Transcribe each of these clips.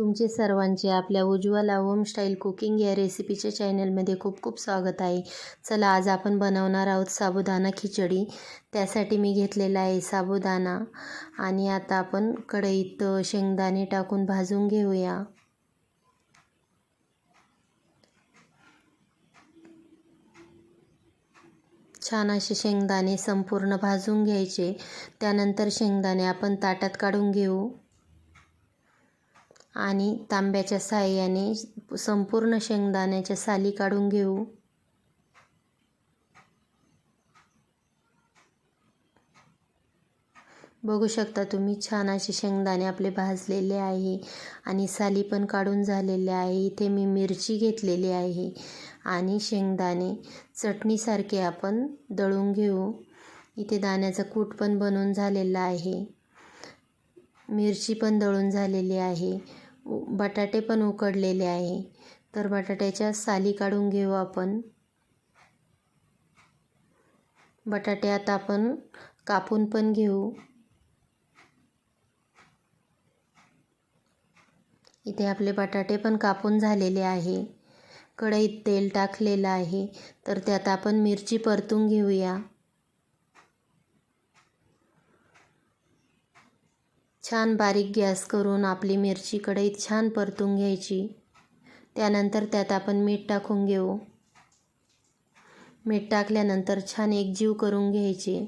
तुमचे सर्वांचे आपल्या उज्ज्वला होमस्टाईल कुकिंग या रेसिपीच्या चॅनलमध्ये खूप खूप स्वागत आहे. चला आज आपण बनवणार आहोत साबुदाणा खिचडी. त्यासाठी मी घेतलेला आहे साबुदाणा. आणि आता आपण कढईत शेंगदाणे टाकून भाजून घेऊया. छान असे शेंगदाणे संपूर्ण भाजून घ्यायचे. त्यानंतर शेंगदाणे आपण ताटात काढून घेऊ. आणि तांब्याच्या साहाय्याने संपूर्ण शेंगदाण्याच्या साली काढून घेऊ. बघू शकता तुम्ही छान असे शेंगदाणे आपले भाजलेले आहे आणि साली पण काढून झालेले आहे. इथे मी मिरची घेतलेली आहे आणि शेंगदाणे चटणीसारखे आपण दळून घेऊ. इथे दाण्याचा कूट पण बनवून झालेला आहे. मिरची पण दळून झालेली आहे. बटाटे पण उकडलेले आहे. तर बटाट्याच्या साली काढून घेऊ आपण. बटाटे आता आपण कापून पण घेऊ. इथे आपले बटाटे पण कापून झालेले आहे. कढईत तेल टाकलेलं आहे. तर त्यात आपण मिरची परतून घेऊया. छान बारीक गॅस करून आपली मिरची कढईत छान परतून घ्यायची. त्यानंतर त्यात आपण मीठ टाकून घेऊ. मीठ टाकल्यानंतर छान एकजीव करून घ्यायचे.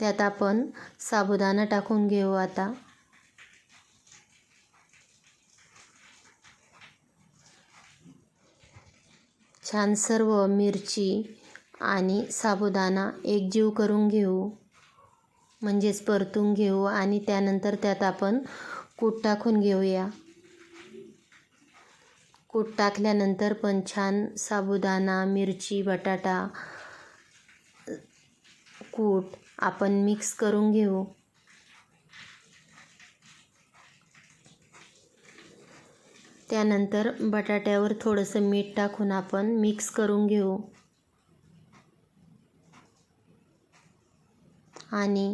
त्यात आपण साबुदाणा टाकून घेऊ आता. छान सर्व मिरची आणि साबुदाणा एकजीव करून घेऊ. म्हणजेच परतून घेऊ आणि त्यानंतर त्यात आपण कूट टाकून घेऊया. कूट टाकल्यानंतर पण छान साबुदाणा मिरची बटाटा कूट आपण मिक्स करून घेऊ. त्यानंतर बटाट्यावर थोडंसं मीठ टाकून आपण मिक्स करून घेऊ. आणि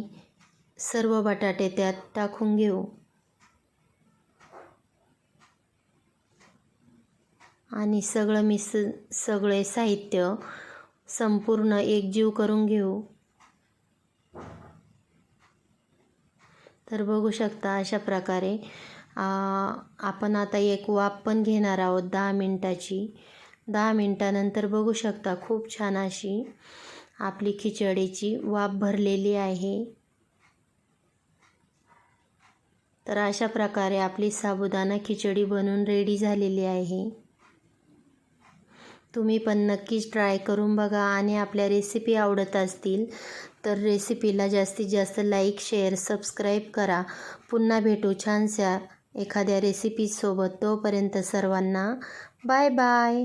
सर्व बटाटे त्यात टाकून घेऊ. आणि सगळं मिस सगळे साहित्य संपूर्ण एकजीव करून घेऊ. तर बघू शकता अशा प्रकारे आपण आता एक वाफ पण घेणार आहोत दहा मिनटाची. दहा मिनटानंतर बघू शकता खूप छान अशी आपली खिचडीची वाफ भरलेली आहे. तर अशा प्रकारे आपली साबुदाणा खिचडी बनून रेडी झालेली आहे. तुम्ही पण नक्कीच ट्राय करून बघा आणि आपल्या रेसिपी आवडत असतील तर रेसिपीला जास्तीत जास्त लाईक शेअर सबस्क्राईब करा. पुन्हा भेटू छानशा एखाद्या रेसिपीसोबत तोपर्यंत सर्वांना बाय बाय